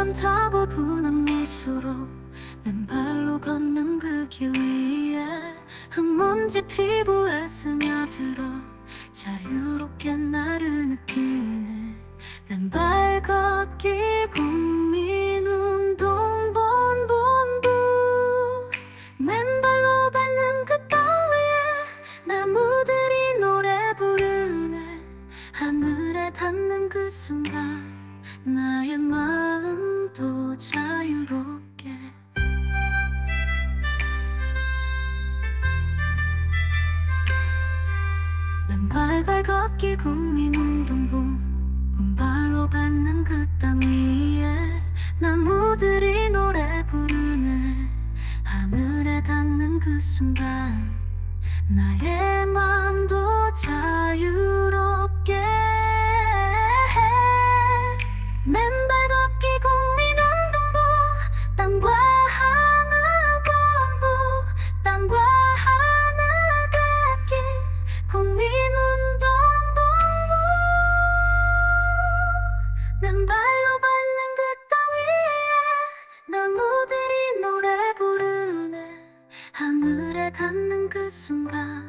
바람 타고 부는 미소로 맨발로 걷는 그 길 위에 흙먼지 피부에 스며들어 자유롭게 나를 느끼네. 맨발 걷기 국민 운동 본본부. 맨발로 밟는 그 땅 위에 나무들이 노래 부르네. 하늘에 닿는 그 순간 나의 마음 맨발발 걷기 국민운동본 맨발로 밟는 그 땅 위에 나무들이 노래 부르네. 하늘에 닿는 그 순간 나의 마음도 닿는 그 순간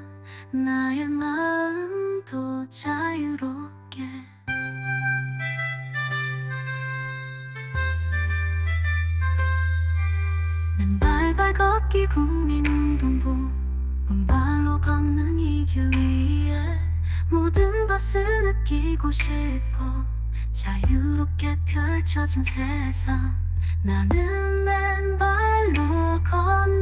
나의 마음도 자유롭게. 맨발발 걷기 국민 운동부 맨발로 걷는 이 길 위에 모든 것을 느끼고 싶어. 자유롭게 펼쳐진 세상 나는 맨발로 건네